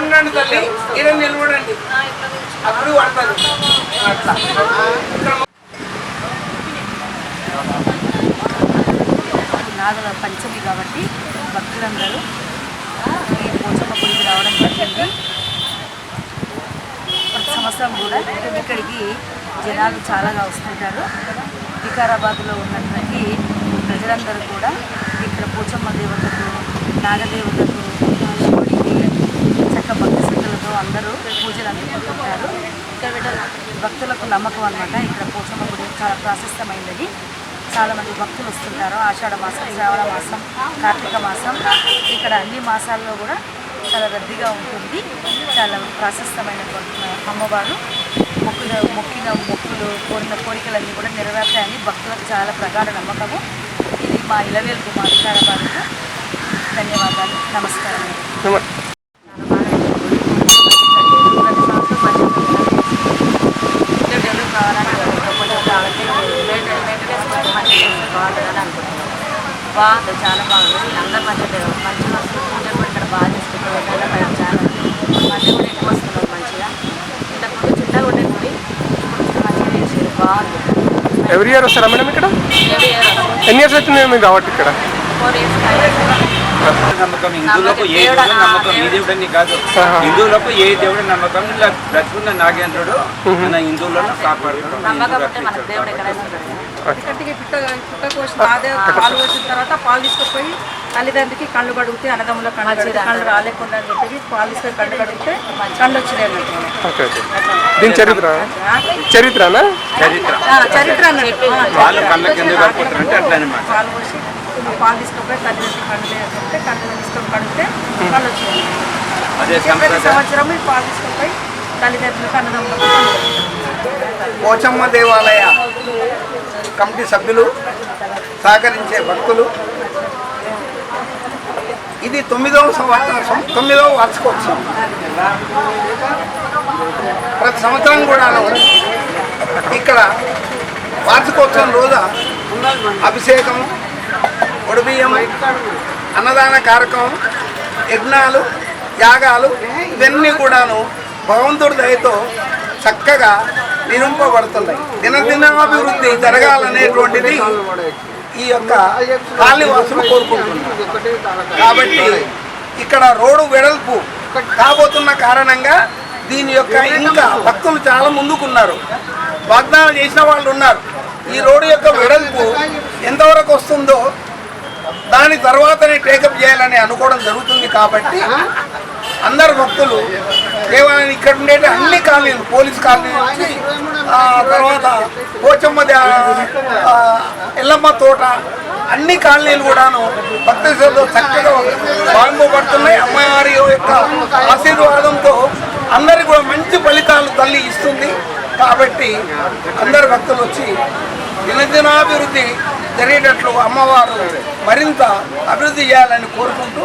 కన్నండి తల్లి. ఇలా నిలబడండి. అప్పుడు పడతారు. అట్లా. నాగల పంచమి కాబట్టి భక్తులందరూ ఈ పోచమ్మ గుడికి రావడం జరిగింది. ప్రతి సంవత్సరం కూడా ఇక్కడికి జనాలు చాలాగా వస్తుంటారు. వికారాబాద్లో ఉన్నటువంటి ప్రజలందరూ కూడా ఇక్కడ పోచమ్మ దేవతకు నాగదేవతకు అందరూ పూజలు అందుకుంటుంటారు భక్తులకు నమ్మకం అన్నమాట. ఇక్కడ పోచమ్మ గుడి చాలా ప్రాశస్తమైనది చాలా మంది భక్తులు వస్తుంటారు. ఆషాఢ మాసం శ్రావణ మాసం కార్తీక మాసం. ఇక్కడ అన్ని మాసాల్లో కూడా చాలా రద్దీగా ఉంటుంది. చాలా ప్రాశస్తమైనటువంటి అమ్మవారు. మొక్కుల మొక్కిన మొక్కులు కోరిన కోరికలన్నీ కూడా నెరవేర్తాయని భక్తులకు చాలా ప్రగాఢ నమ్మకము. ఇది మా ఇలవేలు కుమార్ వికారాబాద్కు ధన్యవాదాలు. నమస్కారం. ఎవ్రీ ఇయర్ వస్తారా మేడం ఇక్కడ? ఎన్ని ఇయర్స్ అవుతుంది మీరు రావట్టు ఇక్కడ? నమ్మకం హిందువులకు ఏ దేవుడు నమ్మకం ఈ దేవుడని కాదు. హిందువులకు ఏ దేవుడు నమ్మకం ఇలా బ్రతుకున్న నాగేంద్రుడు మన హిందువులను కాపాడుతాడు. పుట్ట కోసిన పాలు తర్వాత పాలు తీసుకుపోయి తల్లిదండ్రికి కళ్ళు కడిగితే అన్నదమ్ముల కళ్ళు కడిగితే కళ్ళు రాలేకుండా అని చెప్పి పాలు తీసుకొని కళ్ళు కడిగితే కళ్ళు వచ్చినాయి అన్నట్టు దీని చరిత్ర? చరిత్రనా? చరిత్ర. ఆ, చరిత్ర అన్నట్టు. ఆ, వాళ్ళు కళ్ళకి ఎందుకు కడుపుతారంటే అట్లా అనమాట పాలు పోసి ఆ పాలు తీసుకుపోయి తల్లిదండ్రికి కళ్ళు లేకపోతే కళ్ళు తీసుకొని కడిగితే కళ్ళు వచ్చినాయి. అదే ప్రతి సంప్రదాయం. సంవత్సరం పాలు తల్లిదండ్రులకు అన్నదమ్ములకు. పోచమ్మ దేవాలయ కమిటీ సభ్యులు సహకరించే భక్తులు ఇది తొమ్మిదవ సంవత్సరం తొమ్మిదవ వార్షికోత్సవం. ప్రతి సంవత్సరం కూడా ఇక్కడ వార్షికోత్సవం రోజు అభిషేకం ఒడిబియ్యం అన్నదాన కార్యక్రమం యజ్ఞాలు యాగాలు ఇవన్నీ కూడాను భగవంతుడి దయతో చక్కగా నిరూపబడుతున్నాయి దినదినాభివృద్ధి జరగాలనేటువంటిది ఈ యొక్క కాళీవాసులు కోరుకుంటున్నారు. కాబట్టి ఇక్కడ రోడ్డు వెడల్పు కాబోతున్న కారణంగా దీని యొక్క ఇంకా భక్తులు చాలా ముందుకున్నారు. వాగ్దానం చేసిన వాళ్ళు ఉన్నారు. ఈ రోడ్డు యొక్క వెడల్పు ఎంతవరకు వస్తుందో దాని తర్వాతనే టేకప్ చేయాలని అనుకోవడం జరుగుతుంది కాబట్టి అందరు భక్తులు దేవాలయం ఇక్కడ ఉండే అన్ని కాలనీలు పోలీస్ కాలనీ నుంచి తర్వాత పోచమ్మ దే- ఎల్లమ్మ తోట అన్ని కాలనీలు కూడాను భక్తి చక్కగా బాగుపడుతున్నాయి. అమ్మవారి యొక్క ఆశీర్వాదంతో అందరికి కూడా మంచి ఫలితాలు తల్లి ఇస్తుంది. కాబట్టి అందరు భక్తులు వచ్చి దినదినాభివృద్ధి జరిగేటట్లు అమ్మవారు మరింత అభివృద్ధి చేయాలని కోరుకుంటూ